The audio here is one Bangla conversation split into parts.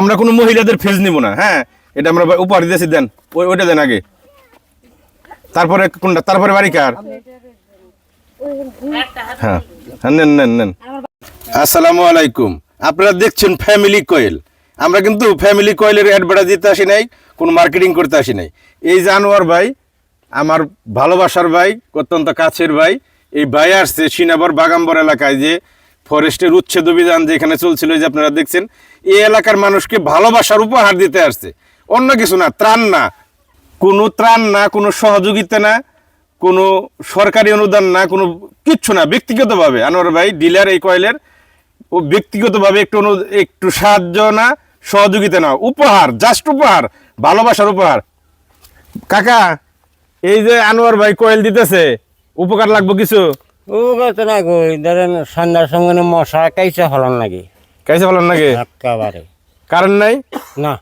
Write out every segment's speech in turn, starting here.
আমরা কোনো মহিলাদের ফেজ নিব না হ্যাঁ? এটা আমরা উপহার দিতেছি, দেন। ওই ওইটা দেন আগে। তারপরে কোনটা? তারপরে বাড়ি কার? হ্যাঁ। হ্যাঁ নেন নেন নেন। আসসালামু আলাইকুম। আপনারা দেখছেন ফ্যামিলি কোয়েল আমরা কিন্তু ফ্যামিলি কোয়েলের অ্যাডভার্টাইজ দিতে আসি নাই, কোনো মার্কেটিং করতে আসি নাই। এই যে আনোয়ার ভাই, আমার ভালোবাসার ভাই, অত্যন্ত কাছের ভাই, এই ভাই আসছে সিনাবর বাগাম্বর এলাকায় যে ফরেস্টের উচ্ছেদ অভিযান যেখানে চলছিল যে আপনারা দেখছেন, এই এলাকার মানুষকে ভালোবাসার উপহার দিতে আসছে। অন্য কিছু না, ত্রাণ না। কোনো ত্রাণ না, কোনো সহযোগিতা না, কোনো সরকারি অনুদান না, কোনো কিচ্ছু না। ব্যক্তিগতভাবে, আনোয়ার ভাই, ডিলার এই কয়েলের, ও ব্যক্তিগতভাবে একটু অনু- একটু সাহায্য না, সহযোগিতা না। উপহার জাস্ট উপহার, ভালোবাসার উপহার। কাকা, এই যে আনোয়ার ভাই কয়েল দিতেছে, উপকার লাগবে কিছু? ও না গো ধরেন সন্ধ্যার সঙ্গে মশা কাইছে নাকি কাইছে নাকি একেবারে কারেন্ট নাই? না।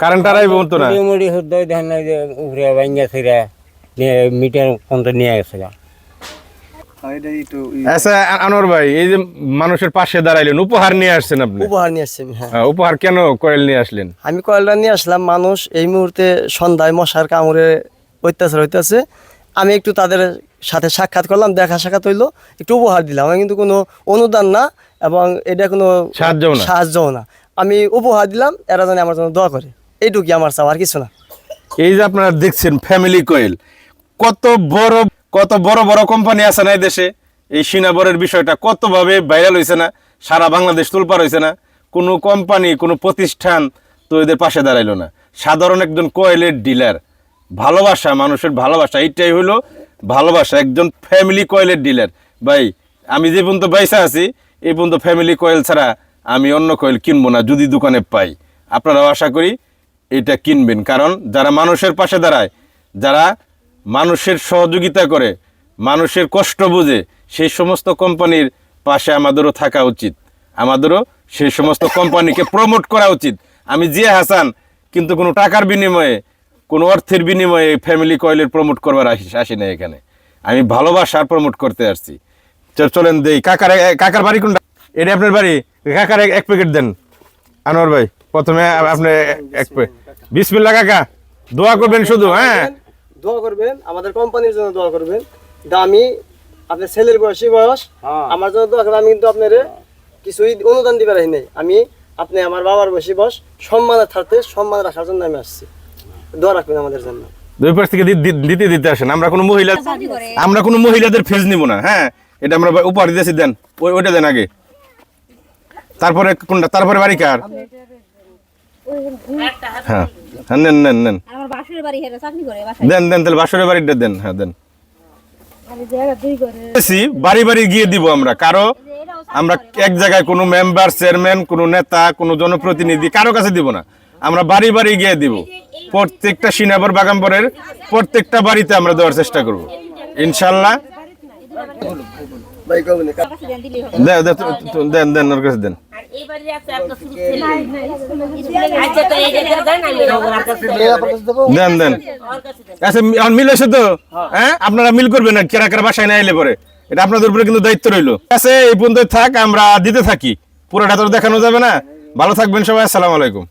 কারেন্ট আর আইব তো না মুড়ি মুড়ি হুদ্দ ধান নাই যে ছিড়া নিয়ে মিটার পর্যন্ত নিয়ে গেছে গা। আচ্ছা আনোয়ার ভাই এই যে মানুষের পাশে দাঁড়াইলেন উপহার নিয়ে আসছেন আপনি? উপহার নিয়ে আসছেন হ্যাঁ। হ্যাঁ, উপহার কেন কয়েল নিয়ে আসলেন? আমি কয়লা নিয়ে আসলাম মানুষ এই মুহূর্তে সন্ধ্যায় মশার কামড়ে অত্যাচার হইতেছে। আমি একটু তাদের সাথে সাক্ষাৎ করলাম দেখা সাক্ষাৎ হইল একটু উপহার দিলাম। আমি কিন্তু কোনো অনুদান না এবং এটা কোনো সাহায্য না। সাহায্যও না। আমি উপহার দিলাম এরা জানি আমার জন্য দোয়া করে। এইটুকুই আমার চাওয়া আর কিছু না। এই যে আপনারা দেখছেন ফ্যামিলি কোয়েল কত বড় কত বড় বড় কোম্পানি আছে না এই দেশে? এই সিনাবরের বিষয়টা কতভাবে ভাইরাল হয়েছে না? সারা বাংলাদেশ তুলপার হয়েছে না? কোনো কোম্পানি কোনো প্রতিষ্ঠান তো এদের পাশে দাঁড়াইলো না। সাধারণ একজন কোয়েলের ডিলার ভালোবাসা, মানুষের ভালোবাসা, এইটাই হলো ভালোবাসা। একজন ফ্যামিলি কয়েলের ডিলার ভাই, আমি যে পর্যন্ত বাইসা আছি, এই পর্যন্ত ফ্যামিলি কয়েল ছাড়া আমি অন্য কয়েল কিনবো না, যদি দোকানে পাই। আপনারাও আশা করি এটা কিনবেন। কারণ যারা মানুষের পাশে দাঁড়ায়, যারা মানুষের সহযোগিতা করে, মানুষের কষ্ট বুঝে, সেই সমস্ত কোম্পানির পাশে আমাদেরও থাকা উচিত। আমাদেরও সেই সমস্ত কোম্পানিকে প্রমোট করা উচিত। আমি জিয়া হাসান, কিন্তু কোনো টাকার বিনিময়ে কোনো অর্থের বিনিময়ে ফ্যামিলি কয়েলের প্রমোট করবার আসি আসি না এখানে। আমি ভালোবাসার প্রমোট করতে আসছি। চলেন দেই। কাকার কাকার বাড়ি কোনটা? এটা আপনার বাড়ি। কাকার এক- প্যাকেট দেন। আনোয়ার ভাই প্রথমে আপনি এক বিসমিল্লা কাকা। দোয়া করবেন শুধু হ্যাঁ? দোয়া করবেন। আমাদের কোম্পানির জন্য দোয়া করবেন। দামি আপনার ছেলের বয়সী বয়স। আমার জন্য দোয়া করবেন। আমি কিন্তু আপনার কিছুই অনুদান দিবার নাই। আমি আপনি আমার বাবার বয়সী বয়স সম্মানের থাকতে সম্মান রাখার জন্য আমি আসছি। দোয়া রাখবেন আমাদের জন্য। দুই পাশ থেকে দিতে দিতে আসেন। আমরা কোনো মহিলা আমরা কোনো মহিলাদের ফেজ নিব না হ্যাঁ? এটা আমরা উপহার দিতেছি দেন। ওইটা দেন আগে। তারপরে কোনটা? তারপরে বাড়ি কার? হ্যাঁ। হ্যাঁ নেন নেন নেন। আমার বাসুরের বাড়ি হেরে চাকরি করে বাসায়। দেন দেন তাহলে বাসরের বাড়িটা দেন। হ্যাঁ দেন। আমি জায়গা দুই করে বলেছি, বাড়ি বাড়ি গিয়ে দিব আমরা। কারও আমরা এক জায়গায় কোনো মেম্বার চেয়ারম্যান কোনো নেতা কোনো জনপ্রতিনিধি কারও কাছে দিব না। আমরা বাড়ি বাড়ি গিয়ে দিব। প্রত্যেকটা সিনাবর বাগাম্বরের প্রত্যেকটা বাড়িতে আমরা দেওয়ার চেষ্টা করব। ইনশাল্লাহ। দেন দেন ওর কাছে আচ্ছা তো দেন দেন দেন আচ্ছা মিল আছে তো? হ্যাঁ? আপনারা মিল করবেন না কেরা কেরা বাসায় না এলে পরে। এটা আপনাদের উপরে কিন্তু দায়িত্ব রইল। আছে এই পর্যন্ত থাক আমরা দিতে থাকি। পুরোটা তো দেখানো যাবে না। ভালো থাকবেন সবাই আসসালামু আলাইকুম।